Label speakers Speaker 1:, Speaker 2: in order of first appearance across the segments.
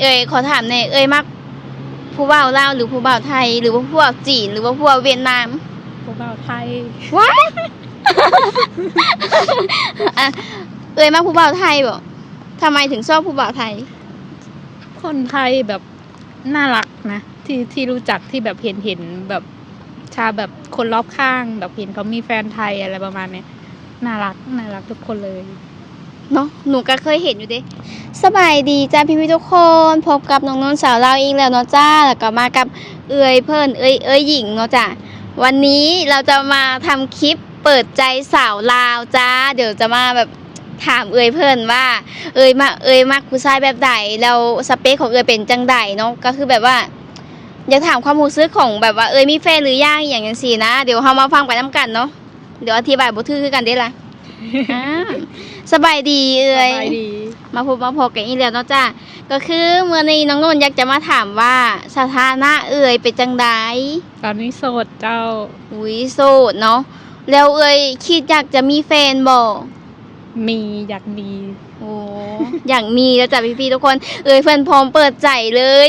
Speaker 1: เอ้ยขอถามหน่อยเอ้ยมักผู้บ่าวลาวหรือผู้บ่าวไทย หรือว่าผู้บ่าวจีนหรือว่าผู้บ่าวเวียดนาม
Speaker 2: ผู้บ่าวไทย
Speaker 1: ว้ายอะเอ้ยมักผู้บ่าวไทยบ่ทำไมถึงชอบผู้บ่าวไทย
Speaker 2: คนไทยแบบน่ารักนะ ที่ที่รู้จักที่แบบเห็นเห็นแบบชาแบบคนรอบข้าง แบบเห็นเขามีแฟนไทยอะไรประมาณเนี้ยน่ารักน่ารักทุกคนเลย
Speaker 1: เนาะหนูก็เคยเห็นอยู่เด้สบายดีจ้าพี่พี่ทุกคนพบกับน้องนนท์สาวลาวอีกแล้วเนาะจ้าแล้วก็มากับเอ่ยเพิ่นเอ่ยเอ่ยหญิงเนาะจ้าวันนี้เราจะมาทำคลิปเปิดใจสาวลาวจ้า เดี๋ยวจะมาแบบถามเอ่ยเพิ่นว่า เอ่ยมาเอ่ยมักผู้ชายแบบใดแล้วสเปคของเอ่ยเป็นจังใดเนาะก็คือแบบว่าอยากถามความรู้สึกของแบบว่าเอ่ยมีแฟนหรือยังอย่างจังซี่นะ เดี๋ยวเฮามาฟังไปนํกันเนาะเดี๋ยวอธิบายบ่ถือคือกันเด้ละ อ่าสบายดีเอ่ย
Speaker 2: สบายดี
Speaker 1: มาพบมาพบกันอีกแล้วเนาะจ้าก็คือเมื่อนี้น้องนนท์อยากจะมาถามว่าสถานะเอ่ยเป็นจังได
Speaker 2: ตอนนี้โสดเจ้า
Speaker 1: อุ้ยโสดเนาะ แล้วเอ่ยคิดอยากจะมีแฟนบ่
Speaker 2: มีอยากมี
Speaker 1: โอ้อยากมีแล้วจ้ะพี่ๆทุกคน เอ่ยเพื่อนพร้อมเปิดใจเลย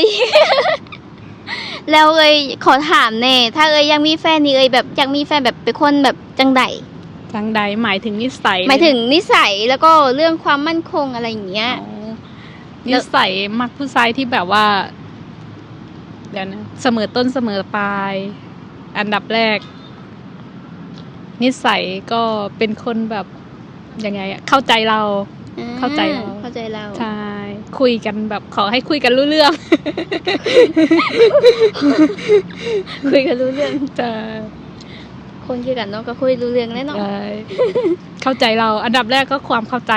Speaker 1: แล้วเอ่ยขอถามแน่ ถ้าเอ่ยยังมีแฟนนี่เอ่ยแบบอยากมีแฟนแบบเป็นคนแบบจังได
Speaker 2: ทางใดหมายถึงนิสัย
Speaker 1: หมายถึงนิสัยแล้วก็เรื่องความมั่นคงอะไรอย่างเงี้ย
Speaker 2: อ๋อนิสัยมักผู้ชายที่แบบว่าเดี๋ยวนะเสมอต้นเสมอปลาย อันดับแรก นิสัยก็เป็นคนแบบยังไงอะเข้าใจเรา เข้าใจเรา
Speaker 1: เข้าใจเรา
Speaker 2: ใช่คุยกันแบบขอให้คุยกันรู้เรื่อง
Speaker 1: คุยกันรู้เรื่อง
Speaker 2: จะ
Speaker 1: คนคือกันเนาะก็คุยรู้เรื่องแน่เนอน
Speaker 2: ใช่เข้าใจเราอันดับแรกก็ความเข้าใจ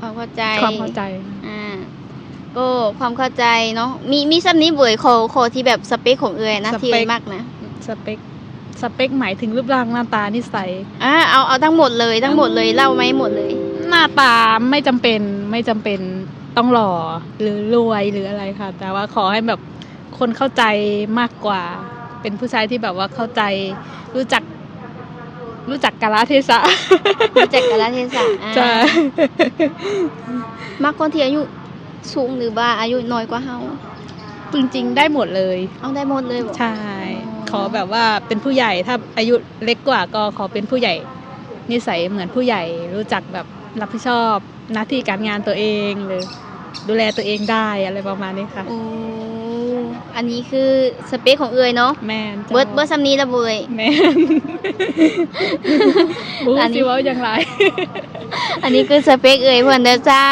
Speaker 1: ความเข้าใจ
Speaker 2: ความเข้าใจ
Speaker 1: อ่าก็ความเข้าใจเนาะมีมีซ้ำนี้บ่อยโคโคที่แบบสเปคของเอยนะ
Speaker 2: สเปค
Speaker 1: ที่เอยมากนะ
Speaker 2: สเปคสเปคหมายถึงรูปร่างหน้าตานิสัย
Speaker 1: อ่าเอาเอาทั้งหมดเลยทั้งหมดเลยเล่าไหมหมดเลย
Speaker 2: หน้าตาไม่จำเป็นไม่จำเป็นต้องหล่อหรือรวยหรืออะไรค่ะ แต่ว่าขอให้แบบคนเข้าใจมากกว่า เป็นผู้ชายที่แบบว่าเข้าใจรู้จัก รู้จักกาลเทศะ
Speaker 1: รู้จักกาลเทศะอ่า
Speaker 2: ใช่
Speaker 1: มักคนที่อายุสูงหรือว่าอายุน้อยกว่าเฮา
Speaker 2: จริงๆได้หมดเลย
Speaker 1: เอาได้หมดเลยบอก
Speaker 2: ใช่
Speaker 1: อ๋อ
Speaker 2: ขอแบบว่าเป็นผู้ใหญ่ถ้าอายุเล็กกว่าก็ขอเป็นผู้ใหญ่นิสัยเหมือนผู้ใหญ่รู้จักแบบรับผิดชอบหน้าที่การงานตัวเองหรือดูแลตัวเองได้อะไรประมาณนี้ค่ะ
Speaker 1: โอ้อันนี้คือสเปคของเอยเนาะ
Speaker 2: แมนจ้า
Speaker 1: เบิร์ดเบิร์ดซ้ำนี้ละเบย
Speaker 2: แมนบู
Speaker 1: อันนี้
Speaker 2: สิเว่าอย่างไร
Speaker 1: อันนี้คือสเปคเอ่ยเพื่อนเด้อจ้า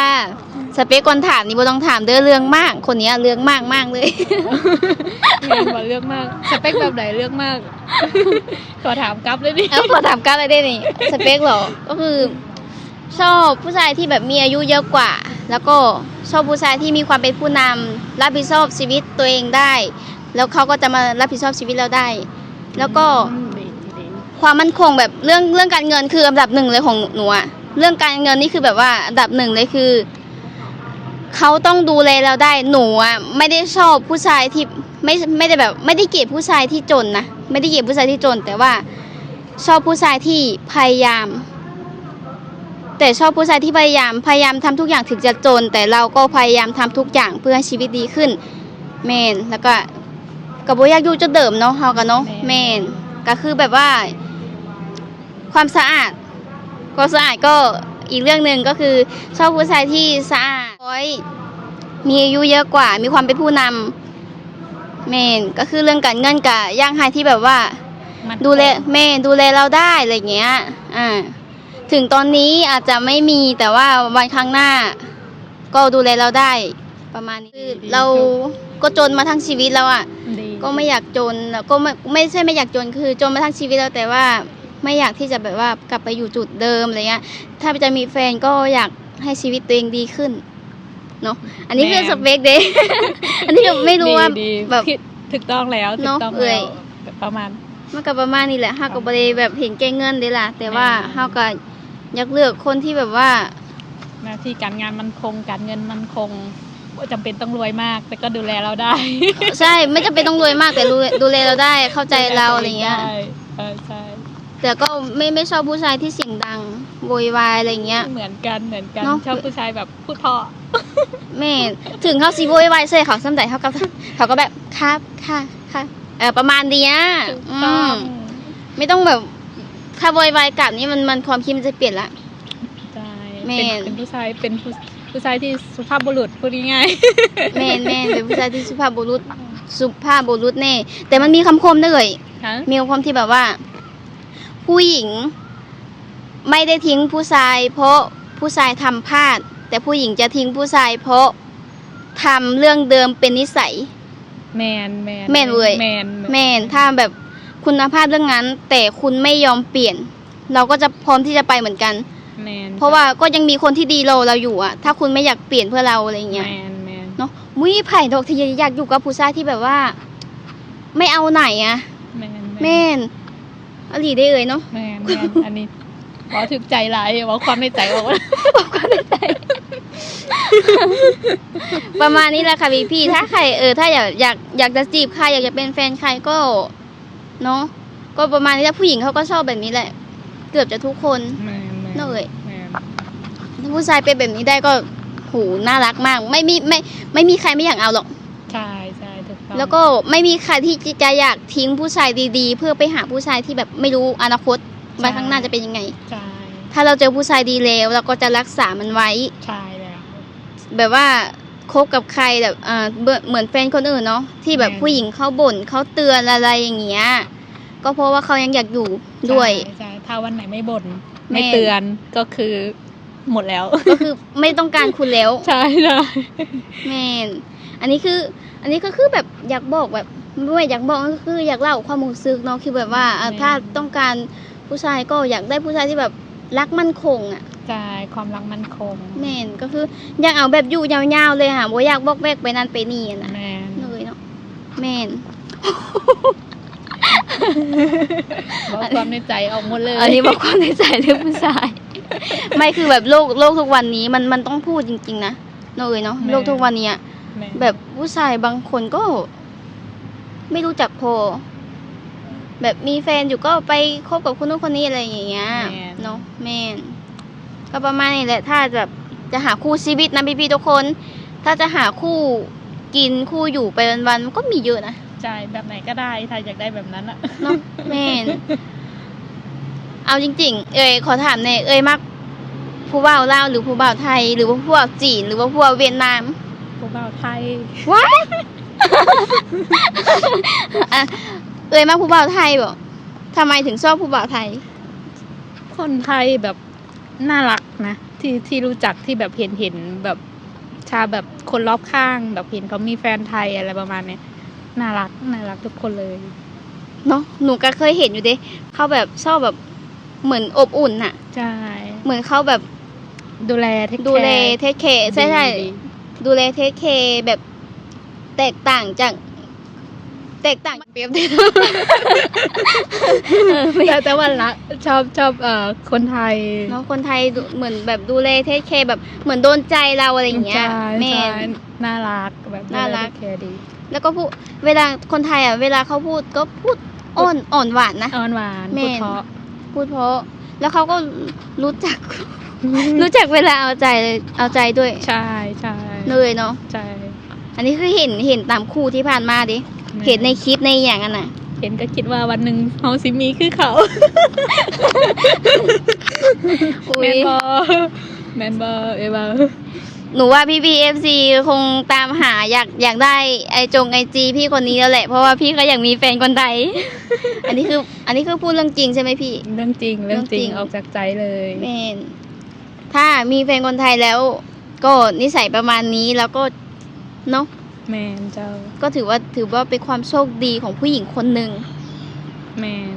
Speaker 1: สเปคคนถามนี่บ่ต้องถามเด้อเรื่องมาก คนเนี้ยเรื่องมากมากๆเลย
Speaker 2: แมนบอกเลือกมาก สเปคแบบไหนเลือกมาก ขอถามกลับเลยดิ
Speaker 1: แล้วขอถามกันเลยได้นี่สเปคเหรอ ก็คือ ชอบผู้ชายที่แบบมีอายุเยอะกว่า แล้วก็ ชอบผู้ชายที่มีความเป็นผู้นำรับผิดชอบชีวิตตัวเองได้ แล้วเขาก็จะมารับผิดชอบชีวิตเราได้ แล้วก็ความมั่นคงแบบเรื่องเรื่องการเงินคืออันดับหนึ่งเลยของหนูอะเรื่องการเงินนี่คือแบบว่าอันดับหนึ่งเลยคือเขาต้องดูแลเราได้หนูอะไม่ได้ชอบผู้ชายที่ไม่ไม่ได้แบบไม่ได้เกลียดผู้ชายที่จนนะไม่ได้เกลียดผู้ชายที่จน แต่ว่าชอบผู้ชายที่พยายาม แต่ชอบผู้ชายที่พยายามพยายามทำทุกอย่างถึงจะจน แต่เราก็พยายามทำทุกอย่างเพื่อให้ชีวิตดีขึ้นแมนแล้วก็กับโบอยากอยู่จะเดิมเนาะเฮากันเนาะแมนก็คือแบบว่า ความสะอาดความสะอาดก็อีกเรื่องหนึ่งก็คือชอบผู้ชายที่สะอาดร้อยมีอายุเยอะกว่า มีความเป็นผู้นำเมนก็คือเรื่องการเงินกับย่างไฮที่แบบว่า
Speaker 2: มัน
Speaker 1: ดูแลเมนดูแลเราได้อะไรอย่างเงี้ยอ่า ถึงตอนนี้อาจจะไม่มีแต่ว่าวันข้างหน้า ก็ดูแลเราได้ประมาณนี้คือเราก็จนมาทั้งชีวิตแล้วอะ
Speaker 2: ดี
Speaker 1: ก็ไม่อยากจนแล้วก็ไม่ไม่ใช่ไม่อยากจนคือจนมาทั้งชีวิตแล้วแต่ว่าไม่อยากที่จะแบบว่ากลับไปอยู่จุดเดิมอะไรเงี้ยถ้าจะมีแฟนก็อยากให้ชีวิตตัวเองดีขึ้นเนาะอันนี้คือสเปคเด้อันนี้ก็ไม่รู้ว่า
Speaker 2: ดีดี
Speaker 1: แบบ
Speaker 2: คิดถูกต้องแล้วถู
Speaker 1: เนอะ
Speaker 2: กต้อง
Speaker 1: เอ่
Speaker 2: แล้
Speaker 1: ย
Speaker 2: วประมาณ
Speaker 1: มันก็ประมาณนี้แหละห้าก็บ่ได้แบบเห็นแก่เงินเด้ล่ะ แต่ว่า
Speaker 2: แม่
Speaker 1: ห้าก็ อยากเลือกคนที่แบบว่า
Speaker 2: หน้าที่การงานมันคงการเงินมันคงว่าจำเป็นต้องรวยมาก แต่ก็ดูแลเราได้
Speaker 1: ใช่ไม่จำเป็นต้องรวยมากแต่ดูดูแลเราได้เข้าใจเราอะไรเงี้ย
Speaker 2: ได้เออใช่
Speaker 1: แต่ก็ไม่ไม่ชอบผู้ชายที่เสียงดังโวยวายอะไรเงี้ย
Speaker 2: เหมือนกันเหมือนกัน
Speaker 1: เนอะ
Speaker 2: ชอบผู้ชายแบบพูดเพราะ
Speaker 1: แม่นถึงเขาซีโวยวายใส่เขาซ้ำใจเขาก็เขาก็แบบครับค่ะค่ะเออประมาณเนี้ย
Speaker 2: ถูก
Speaker 1: อื
Speaker 2: ต้อง
Speaker 1: มไม่ต้องแบบ ถ้าโวยวายกลับนี่มันมันความคิดมันจะเปลี่ยนละ
Speaker 2: ใช่
Speaker 1: แม่
Speaker 2: เป็นเป็นผู้ชายเป็นผู้ผู้ชายที่สุภาพบุรุษพูดง่าย
Speaker 1: แม่นแม่นเป็นผู้ชายที่สุภาพบุรุษสุภาพบุรุษแน่ แต่มันมีคำคมด้วย
Speaker 2: ๆฮะ
Speaker 1: มีคำคมที่แบบว่า ผู้หญิงไม่ได้ทิ้งผู้ชาย เพราะผู้ชายทำพลาด แต่ผู้หญิงจะทิ้งผู้ชาย เพราะทำเรื่องเดิมเป็นนิสัย
Speaker 2: แมนแมน
Speaker 1: แม่นเว้ย
Speaker 2: แมน
Speaker 1: แม่นถ้าแบบ คุณภาพเรื่องนั้นแต่คุณไม่ยอมเปลี่ยน เราก็จะพร้อมที่จะไปเหมือนกัน
Speaker 2: แมน
Speaker 1: เพราะว่าก็ยังมีคนที่ดีเราเราอยู่อะถ้าคุณไม่อยากเปลี่ยนเพื่อเราอะไรเงี้ย
Speaker 2: แมนแมน
Speaker 1: เนาะมุ้ยไผ่ดอกที่อยากอยู่กับผู้ชายที่แบบว่า ไม่เอาไหนอะ
Speaker 2: แมน
Speaker 1: แม่นอลีได้เอ่ยเนาะ
Speaker 2: แมนแมนอันนี้บอกถึกใจหลายบอกความในใจบอกว่า
Speaker 1: ประมาณนี้แหละค่ะพี่พี่ๆถ้าใครเออถ้าอยากอยากอยากจะจีบใครอยากจะเป็นแฟนใครก็ เนาะก็ประมาณนี้แหละผู้หญิงเขาก็ชอบแบบนี้แหละ เกือบจะทุกคน
Speaker 2: แมนแมน
Speaker 1: เนอะเอ่ย
Speaker 2: แมน
Speaker 1: ถ้าผู้ชายเป็นแบบนี้ได้ก็โหน่ารักมาก ไม่มีไม่ไม่มีใครไม่อยากเอาหรอก
Speaker 2: ใช่ใช่ถูกต้อง
Speaker 1: แล้วก็ไม่มีใครที่จะอยากทิ้งผู้ชายดีๆ เพื่อไปหาผู้ชายที่แบบไม่รู้อนาคตวันข้างหน้าจะเป็นยังไง
Speaker 2: ใช่
Speaker 1: ถ้าเราเจอผู้ชายดีแล้ว เราก็จะรักษามันไว้
Speaker 2: ใช่แล้ว
Speaker 1: แบบว่า คบกับใครแบบอ่าเบื่อเหมือนแฟนคนอื่นเนาะที่แบบ
Speaker 2: แม่น
Speaker 1: ผู้หญิงเขาบ่นเขาเตือนอะไรอย่างเงี้ยก็เพราะว่าเขายังอยากอยู่ด้วย
Speaker 2: ใช่ใช่ถ้าวันไหนไม่บ่น
Speaker 1: แม่
Speaker 2: ไม่เตือนก็คือหมดแล้ว
Speaker 1: ก็คือไม่ต้องการคุณแล้ว
Speaker 2: ใช่ใช่
Speaker 1: แมนอันนี้คือ อันนี้ก็คือแบบอยากบอกแบบไม่อยากบอกก็คืออยากเล่าความรู้สึกเนาะคือแบบว่าอะถ้าต้องการผู้ชายก็อยากได้ผู้ชายที่แบบ รักมั่นคงอะ
Speaker 2: ใช่ความรักมั่นคง
Speaker 1: แมนก็คืออยากเอาแบบอยู่ยาวๆเลยค่ะบ่อยากบอกแวกไปนั่นไปนี่อะนะ
Speaker 2: แม่น
Speaker 1: เลยเนาะแมน
Speaker 2: บอกความในใจออกหมดเลย
Speaker 1: อันนี้บอกความในใจเรื่องผู้ชาย ไม่คือแบบโลกโลกทุกวันนี้มันมันต้องพูดจริง ๆ นะเนาะเอ้ยเนาะโลกทุกวันนี้อะ
Speaker 2: แม่น
Speaker 1: แบบผู้ชายบางคนก็ ไม่รู้จักพอ แบบมีแฟนอยู่ก็ไปคบกับคนนู้นคนนี้อะไรอย่างเงี้ยเนาะแม่นก็ประมาณนี้แหละถ้าแบบจะหาคู่ชีวิตนะพี่ๆทุกคน ถ้าจะหาคู่กินคู่อยู่ไปวันๆมันก็มีเยอะนะ
Speaker 2: ใช่แบบไหนก็ได้ถ้าอยากได้แบบนั้นอะ
Speaker 1: เนาะแม่นเอาจริง ๆ เอ้ยขอถามหน่อยเอ้ยมักผู้บ่าวลาวหรือผู้บ่าวไทย หรือว่าผู้บ่าวจีนหรือว่าผู้บ่าวเวียดนาม
Speaker 2: ผู้บ่าวไทย
Speaker 1: ว้ายอะ เอ้ยมักผู้บ่าวไทยบ่ทำไมถึงชอบผู้บ่าวไทย
Speaker 2: คนไทยแบบน่ารักนะ ที่ที่รู้จักที่แบบเห็นเห็นแบบชาแบบคนรอบข้าง แบบเห็นเขามีแฟนไทยอะไรประมาณเนี้ยน่ารักน่ารักทุกคนเลย
Speaker 1: เนาะหนูก็เคยเห็นอยู่เด้เขาแบบชอบแบบเหมือนอบอุ่นน่ะ
Speaker 2: ใช่
Speaker 1: เหมือนเขาแบบ
Speaker 2: ดูแลเทค
Speaker 1: ดูแลเทคเคใช่ใช่
Speaker 2: ดี
Speaker 1: ดูแลเทคเคแบบแตกต่างจาก แตกต่างเปรียบเทียบเออไม่
Speaker 2: แต่แต่ว่ารักชอบชอบเอ่อคนไทย
Speaker 1: เนาะคนไทยดูเหมือนแบบดูแลเทคเคแบบเหมือนโดนใจเราอะไรอย่างเงี้ย
Speaker 2: ใช่
Speaker 1: แม่
Speaker 2: ใช่น่ารักแบบ
Speaker 1: น่ารัก
Speaker 2: แคร์ดี
Speaker 1: แล้วก็พูดเวลาคนไทยอะเวลาเขาพูดก็พูดอ่อนอ่อนหวานนะ
Speaker 2: อ่อนหวาน
Speaker 1: แม่
Speaker 2: พูด
Speaker 1: น
Speaker 2: เพราะ
Speaker 1: พูดเพราะ แล้วเขาก็รู้จัก รู้จักเวลาเอาใจเลยเอาใจด้วย
Speaker 2: ใช่ใช่
Speaker 1: เลยเนาะ
Speaker 2: ใช่
Speaker 1: อันนี้คือเห็นเห็นตามคู่ที่ผ่านมาดิ เห็นในคลิปในอย่างนั้นน่ะ
Speaker 2: เห็นก็คิดว่าวันหนึ่งเฮาสิมีคือเขา
Speaker 1: อุ๊
Speaker 2: แม
Speaker 1: ย
Speaker 2: นบอแมนบอเอวา
Speaker 1: หนูว่าพี่พีเอฟซีคงตามหาอยากอยากได้ไอจงไอจีพี่คนนี้แล้วแหละ เพราะว่าพี่ก็อยากมีแฟนคนไทย อันนี้คืออันนี้คือพูดเรื่องจริงใช่ไหมพี่
Speaker 2: เรื่องจริงเรื่องจริง
Speaker 1: เรื่องจริง
Speaker 2: ออกจากใจเลย
Speaker 1: แมนถ้ามีแฟนคนไทยแล้ว ก็นิสัยประมาณนี้แล้วก็เนาะ
Speaker 2: แมนเจ้า
Speaker 1: ก็ถือว่าถือว่าเป็นความโชคดีของผู้หญิงคนหนึ่ง
Speaker 2: แมน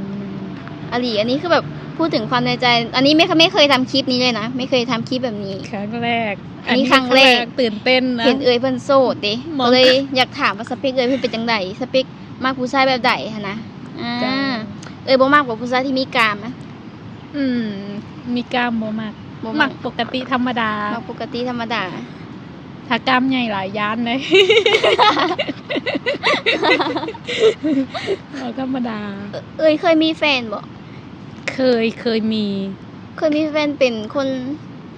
Speaker 1: อลีอันนี้คือแบบพูดถึงความในใจ อันนี้ไม่ไม่เคยทำคลิปนี้เลยนะ ไม่เคยทำคลิปแบบนี้
Speaker 2: ครั้งแรก
Speaker 1: อันนี้ครั้งแรก
Speaker 2: ตื่นเต้นนะ
Speaker 1: เห็นเอ่ยเพิ่นโสดเด้
Speaker 2: มอง
Speaker 1: ก็เลยอยากถามว่าสเปคเอ่ยเพิ่นเป็นจังไดสเปคมากผู้ชายแบบใดหั้นนะอ่า
Speaker 2: จ้า
Speaker 1: เอ่ยบ่มากกว่าผู้ชายที่มีกามนะ
Speaker 2: อืม มีกล้ามบ่มาก
Speaker 1: บ่
Speaker 2: มั
Speaker 1: มาก
Speaker 2: กปกติธรรมดา
Speaker 1: มากปกติธรรมดา
Speaker 2: ถ้ากล้ามใหญ่หลายย้านเลยเอาธรรมดา
Speaker 1: เอ่อเอ่ยเคยมีแฟนบ่
Speaker 2: เคยเคยมี
Speaker 1: เคยมีแฟนเป็นคน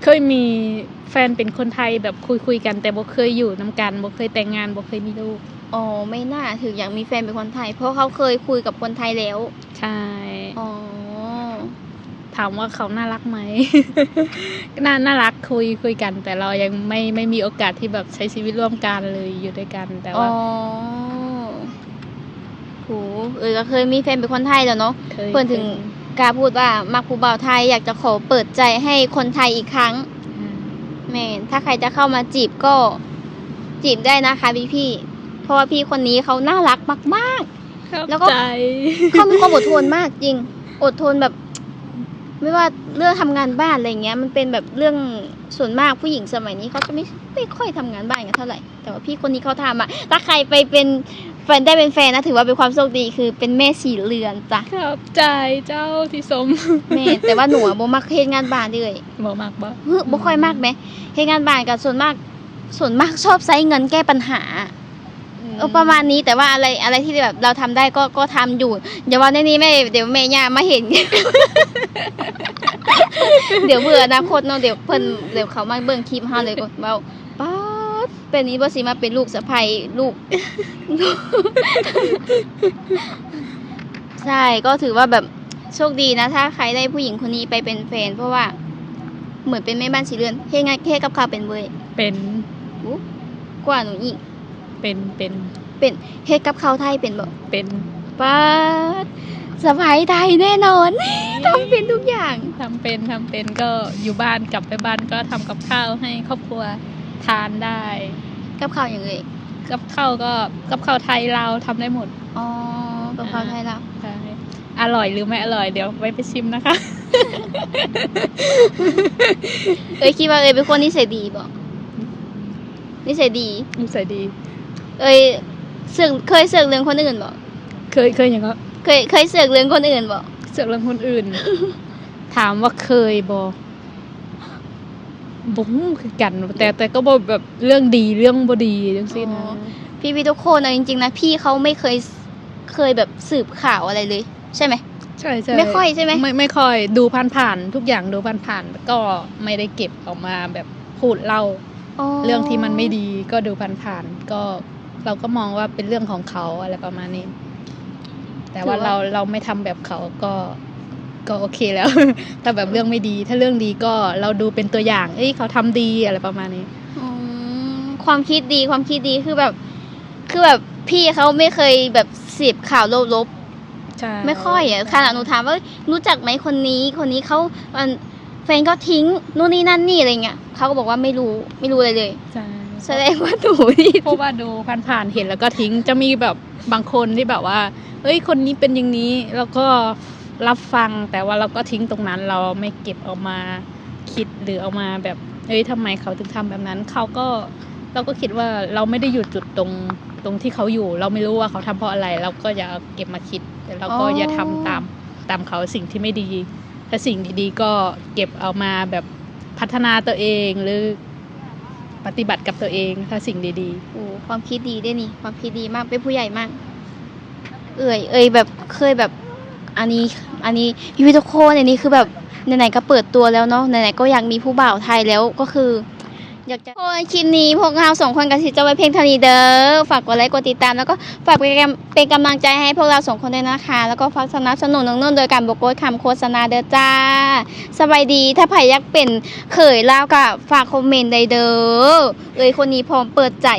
Speaker 2: เคยมีแฟนเป็นคนไทยแบบคุยคุยๆกัน แต่บ่เคยอยู่นํกันบ่เคยแต่งงานบ่เคยมีลูก
Speaker 1: อ๋อไม่น่าถึงอยากมีแฟนเป็นคนไทย เพราะเขาเคยคุยกับคนไทยแล้ว
Speaker 2: ใช่
Speaker 1: อ๋อ
Speaker 2: ถามว่าเขาน่ารักไหมน่าน่ารักคุยคุยกัน แต่เรายังไม่ไม่มีโอกาสที่แบบใช้ชีวิตร่วมกันเลยอยู่ด้วยกัน แต่
Speaker 1: อ๋อ
Speaker 2: ว่า
Speaker 1: โหเออก็เคยมีแฟนเป็นคนไทยแล้วเนาะ
Speaker 2: เคย
Speaker 1: เพื่อนถึงกล้าพูดว่ามักผู้บ่าวไทยอยากจะขอเปิดใจให้คนไทยอีกครั้ง
Speaker 2: อืม
Speaker 1: แม่นถ้าใครจะเข้ามาจีบก็จีบได้นะคะพี่พี่ๆเพราะว่าพี่คนนี้เขาน่ารักมาก
Speaker 2: เข้า
Speaker 1: แล้วก็
Speaker 2: ใจ
Speaker 1: ๆเขามีความอดทนมากจริง อดทนแบบ ไม่ว่าเรื่องทำงานบ้านอะไรเงี้ย มันเป็นแบบเรื่องส่วนมากผู้หญิงสมัยนี้เขาจะไม่ไม่ค่อยทำงานบ้านกันเท่าไหร่ แต่ว่าพี่คนนี้เขาทำอะถ้าใครไปเป็นแฟนได้เป็นแฟนนะถือว่าเป็นความโชคดีคือเป็นแม่สีเรือนจ้ะ
Speaker 2: เข้าใจเจ้าที่สม
Speaker 1: แม่แต่ว่าหนูอะบ่มักเฮ็ดงานบ้านเลย
Speaker 2: บ่มากบ่
Speaker 1: เฮ้ยบ่ค่อยมากไหมเฮ็ดงานบ้านกับส่วนมากส่วนมากชอบใช้เงินแก้ปัญหา เออประมาณนี้แต่ว่าอะไรอะไรที่แบบเราทำได้ก็ก็ทำอยู่อย่าว่าในนี้แม่เดี๋ยวแม่ย่ามาเห็น เดี๋ยวเบื่ออนาคตเนาะเดี๋ยวเพิ่นเดี๋ยวเขามาเบิ่งคลิปเฮาเลยก็เว้าป๊าดเป็นนี้บ่สิมาเป็นลูกสะใภ้ลูก ใช่ก็ถือว่าแบบโชคดีนะ ถ้าใครได้ผู้หญิงคนนี้ไปเป็นแฟนเพราะว่า เหมือนเป็นแม่บ้านสีเรือนเฮ็ดงานแค่กับข้าวเป็นเว้ย
Speaker 2: เป็น
Speaker 1: อู้กว่าหนูอีก
Speaker 2: เป็นเป็น
Speaker 1: เป็นเฮ็ดกับข้าวไทยเป็นบ่
Speaker 2: เป็น
Speaker 1: ป้าดสบายไทยแน่นอน ทำเป็นทุกอย่าง
Speaker 2: ทำเป็นทำเป็นก็อยู่บ้านกลับไปบ้านก็ทำกับข้าวให้ครอบครัวทานได้
Speaker 1: กับข้าวอย่างเลย
Speaker 2: กับข้าวก็กับข้าวไทยเราวทำได้หมด
Speaker 1: อ๋อกับข้าวไทยเรา
Speaker 2: ใช่อร่อยหรือไม่อร่อยเดี๋ยวไว้ไปชิมนะคะ
Speaker 1: เอ้ยคิดว่าเอ้ยเป็นคนนิสัยดีบ่นิสัยดี
Speaker 2: นิสัยดี
Speaker 1: เอ้ยเสือกเคยเสือกเรื่องคนอื่นบ่
Speaker 2: เคยเคยอย่างก็
Speaker 1: เคยเคยเสือกเรื่องคนอื่นบ่
Speaker 2: เสือกเรื่องคนอื่น ถามว่าเคยบอบุ้งคือกัน แต่แต่ก็บอแบบเรื่องดีเรื่องบดีจังซี่นะ
Speaker 1: พี่พี่ทุกคนนะจริงๆนะพี่เขาไม่เคยเคยแบบสืบข่าวอะไรเลย ใช่ไหม
Speaker 2: ใช่ใช่
Speaker 1: ไม่ค่อยใช่ไหม
Speaker 2: ไม่ไม่ค่อยดูผ่านผ่านๆทุกอย่างดูผ่านผ่านๆก็ไม่ได้เก็บออกมาแบบพูดเล่า เรื่องที่มันไม่ดีก็ดูผ่านๆก็ เราก็มองว่าเป็นเรื่องของเขาอะไรประมาณนี้ แต่ว่าเราเราไม่ทำแบบเขาก็ก็โอเคแล้ว ถ้าแบบเรื่องไม่ดี ถ้าเรื่องดีก็เราดูเป็นตัวอย่าง เอ้ยเขาทำดีอะไรประมาณนี้
Speaker 1: อืมความคิดดีความคิดดีคือแบบ คือแบบพี่เขาไม่เคยแบบเสียบข่าวลบ
Speaker 2: ใช่
Speaker 1: ๆไม่ค่อยอะขนาดหนูถามว่ารู้จักไหมคนนี้ คนนี้เขาอันแฟนก็ทิ้งนู่นนี่นั่นนี่อะไรเงี้ยเขาก็บอกว่าไม่รู้ไม่รู้อะไรเลย
Speaker 2: ใช่
Speaker 1: แสดงว่าหนูนี่
Speaker 2: เพราะว่าดูผ่านๆเห็นแล้วก็ทิ้งจะมีแบบบางคนที่แบบว่าเอ้ยคนนี้เป็นอย่างนี้แล้วก็รับฟังแต่ว่าเราก็ทิ้งตรงนั้นเราไม่เก็บออกมาคิดหรือเอามาแบบเอ้ยทำไมเขาถึงทำแบบนั้นเขาก็เราก็คิดว่าเราไม่ได้อยู่จุดตรงตรงที่เขาอยู่ เราไม่รู้ว่าเขาทำเพราะอะไร เราก็อย่าเก็บมาคิด แต่เราก็อย่าทำตามตามเขาสิ่งที่ไม่ดี ถ้าสิ่งดีๆก็เก็บเอามาแบบพัฒนาตัวเองหรือ ปฏิบัติกับตัวเองถ้าสิ่งดีๆ
Speaker 1: โอ้ความคิดดีด้วยนี่ ความคิดดีมาก เป็นผู้ใหญ่มาก เอ่ยเอ่ยแบบเคยแบบ อันนี้ อันนี้พี่วิทุกคนอันนี้คือแบบไหนๆก็เปิดตัวแล้วเนาะไหนๆก็อยากมีผู้บ่าวไทยแล้วก็คือ อยากจะโอ้ยคลิปนี้พวกเราสองคนกับสิจะไว้เพียงเท่านี้เด้อฝากกดไลค์กดติดตามแล้วก็ฝากเป็นกำลังใจให้พวกเราสองคนด้วยนะคะ แล้วก็ฝากสนับสนุนน้องนุ่นโดยการบอกโกดคำโฆษณาเด้อจ้าสบายดีถ้าใครอยากเป็นเขยลาวก็ฝากคอมเมนต์ได้เด้อเอ้ยคนนี้พร้อมเปิดใจ